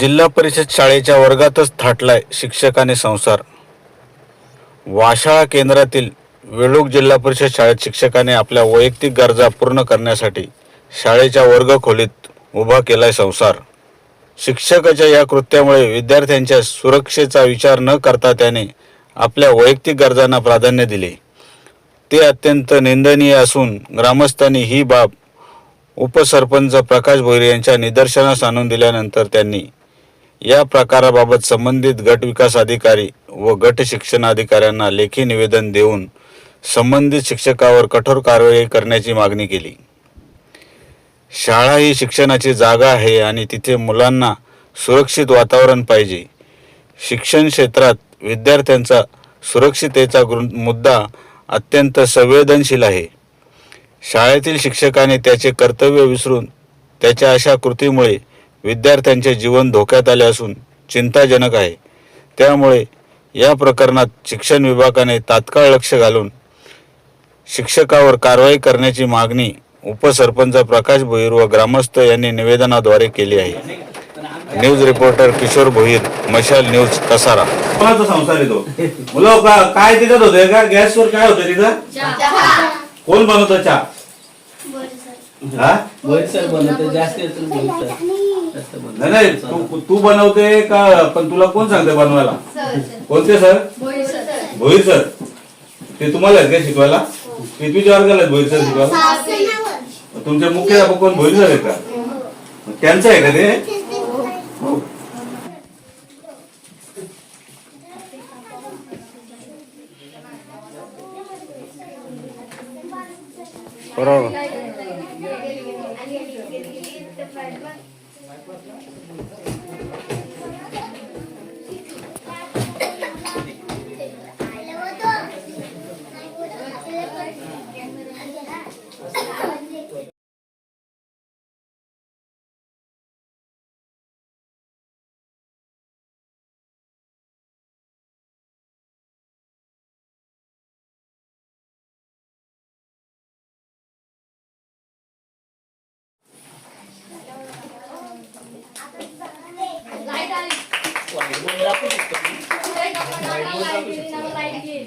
जिल्हा परिषद शाळेच्या वर्गातच थाटलाय शिक्षकाने संसार. वाशाळा केंद्रातील वेळूक जिल्हा परिषद शाळेत शिक्षकाने आपल्या वैयक्तिक गरजा पूर्ण करण्यासाठी शाळेच्या वर्ग खोलीत उभा केलाय संसार. शिक्षकाच्या या कृत्यामुळे विद्यार्थ्यांच्या सुरक्षेचा विचार न करता त्याने आपल्या वैयक्तिक गरजांना प्राधान्य दिले. ते अत्यंत निंदनीय असून ग्रामस्थांनी ही बाब उपसरपंच प्रकाश भोईर यांच्या निदर्शनास आणून दिल्यानंतर त्यांनी या प्रकाराबाबत संबंधित गट विकास अधिकारी व गट शिक्षण अधिकाऱ्यांना लेखी निवेदन देऊन संबंधित शिक्षकावर कठोर कारवाई करण्याची मागणी केली. शाळा ही शिक्षणाची जागा आहे आणि तिथे मुलांना सुरक्षित वातावरण पाहिजे. शिक्षण क्षेत्रात विद्यार्थ्यांचा सुरक्षितेचा गृ- मुद्दा अत्यंत संवेदनशील आहे. शाळेतील शिक्षकाने त्याचे कर्तव्य विसरून त्याच्या अशा कृतीमुळे विद्यार्थ्यांचे जीवन धोक्यात आले असून चिंताजनक आहे. त्यामुळे या प्रकरणात शिक्षण विभागाने तात्काळ लक्ष घालून शिक्षकावर कारवाई करण्याची मागणी उपसरपंच प्रकाश भोईर व ग्रामस्थ यांनी निवेदनाद्वारे केली आहे. न्यूज रिपोर्टर किशोर भोईर मशाल न्यूज कसारा. कोणाचा संसार येतो मुलं का- काय तिथं होते का? गॅसवर काय होतं तिथं? कोण बनवतो चहा? हा. नाही नाही तू तू बनवते का पण तुला कोण सांगते बनवायला? कोणते सर? भोईर सर. ते तुम्हाला आहेत का शिकवायला? कितवीच्या वर्गाला भोईर सर शिकवायला? तुमचे मुख्याध्यापक कोण? भोईर सर आहेत का? त्यांचं आहे का ते? बरोबर. Side Saya kapan lagi, lagi, lagi.